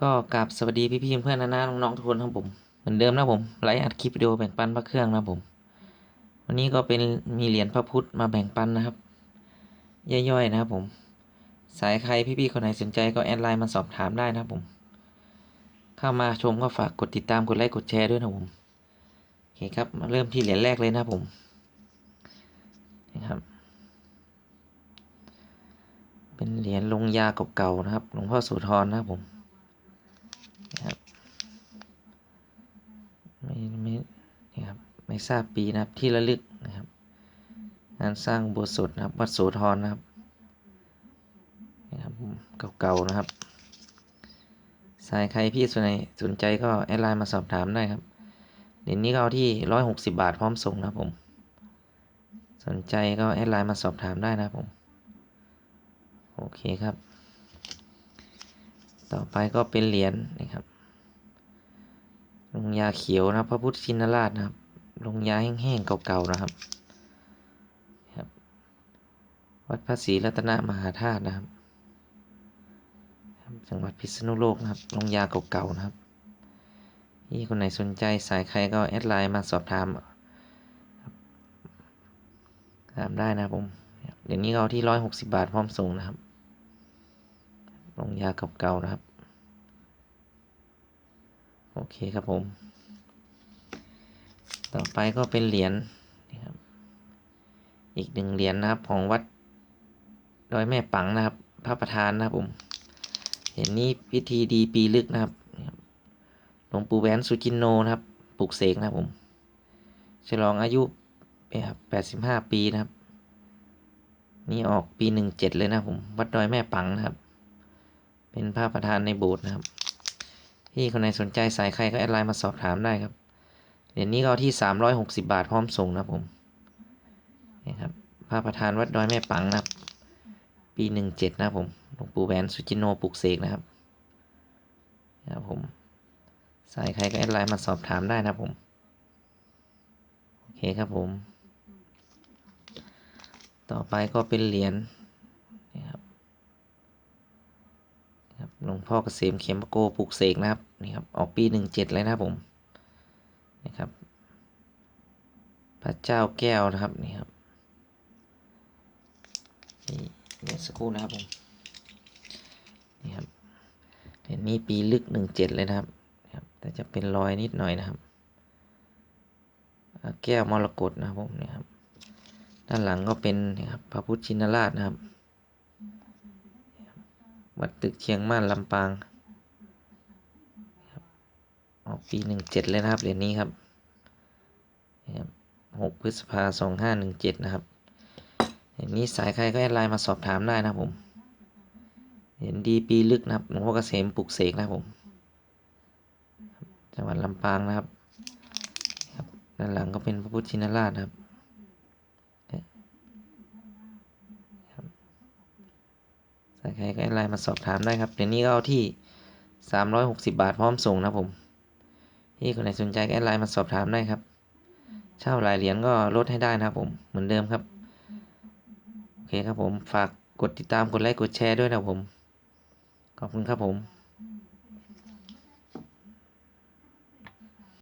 ก็กราบสวัสดีพี่ๆเพื่อนๆนะนะน้องๆทุกคนครับผม เหมือนเดิมนะผมไลฟ์อัดคลิปวิดีโอแบ่งปันพระเครื่องนะผม วันนี้ก็เป็นมีเหรียญพระพุทธมาแบ่งปันนะครับ ย่อยๆนะครับผม สายใครพี่ๆคนไหนสนใจก็แอดไลน์มาสอบถามได้นะครับผม เข้ามาชมก็ฝากกดติดตามกดไลค์กดแชร์ด้วยนะผมโอเคครับมาเริ่มที่เหรียญแรกเลยนะผมนี่ครับเป็นเหรียญลงยาเก่าๆนะครับหลวงพ่อโสธรนะครับผมนะครับไม่ไม่นี่ครับ ไม่ทราบปีนะครับที่ระลึกนะครับงานสร้างโบสถนะครับวัดโสธรนะครับนี่ครับเก่าๆนะครับ สายใครพี่สนใจสนใจก็แอดไลน์มาสอบถามได้ครับเหรียญนี้ก็เอาที่ร้อยหกสิบาทพร้อมส่งนะผม สนใจก็แอดไลน์มาสอบถามได้นะผม โอเคครับ ต่อไปก็เป็นเหรียญนะครับลงยาเขียวนะพระพุทธชินราชนะครับ ลงยาแห้งๆเก่าๆนะครับครับ วัดพระศรีรัตนมหาธาตุนะครับจังหวัดพิษณุโลกนะครับลงยาเก่าๆนะครับที่คนไหนสนใจสายใครก็แอดไลน์มาสอบถามถามได้นะครับผมเดี๋ยวนี้เอาที่ร้อยหกสิบาทพร้อมส่งนะครับลงยาเก่าๆนะครับ โอเคครับผม ต่อไปก็เป็นเหรียญนี่ครับอีกหนึ่งเหรียญนะครับของวัดดอยแม่ปังนะครับ พระประธานนะครับผมเหรียญนี้พิธีดีปีลึกนะครับหลวงปู่แหวนสุจินโนนะครับปลุกเสกนะครับผมฉลองอายุแปดสิบห้าปีนะครับ นี่ออกปีหนึ่งเจ็ดเลยนะผมวัดดอยแม่ปังนะครับ เป็นพระประธานในโบสถ์นะครับ ที่คนไหนสนใจสายใครก็แอดไลน์มาสอบถามได้ครับ เหรียญนี้ก็ที่สามร้อยหกสิบาทพร้อมส่งนะผมนี่ครับพระประธานวัดดอยแม่ปังนะครับ ปีหนึ่งเจ็ดนะผมหลวงปู่แหวนสุจินโนปลุกเสกนะครับนะครับผมสายใครก็แอดไลน์มาสอบถามได้นะครับผม โอเคครับผม ต่อไปก็เป็นเหรียญนี่ครับหลวงพ่อเกษมเข็มโกปลูกเสกนะครับนี่ครับ ออกปีหนึ่งเจ็ดเลยนะผม นะครับ พระเจ้าแก้วนะครับนี่ครับนี่เดี๋ยวสักครู่นะครับผมนี่ครับเดี๋ยวนี้ปีลึกหนึ่งเจ็ดเลยนะครับครับแต่จะเป็นรอยนิดหน่อยนะครับ แก้วมรกตนะครับผมนี่ครับด้านหลังก็เป็นนี่ครับพระพุทธชินราชนะครับ วัดตึกเชียงม่านลำปาง ปีหนึ่งเจ็ดเลยนะครับเหรียญนี้ครับหกพฤษภาสองห้าหนึ่งเจ็ดนะครับเหรียญนี้สายใครก็แอดไลน์มาสอบถามได้นะครับผมเหรียญดีปีลึกนะครับหลวงพ่อเกษมปลุกเสกนะครับผมจังหวัดลำปางนะครับครับด้านหลังก็เป็นพระพุทธชินราชนะครับสายใครก็แอดไลน์มาสอบถามได้ครับเดี๋ยวนี้ก็เอาที่สามร้อยหกสิบาทพร้อมส่งนะผม ที่คนไหนสนใจแอดไลน์มาสอบถามได้ครับ เช่าหลายเหรียญก็ลดให้ได้นะครับผมเหมือนเดิมครับ โอเคครับผมฝากกดติดตามกดไลค์กดแชร์ด้วยนะครับผม ขอบคุณครับผม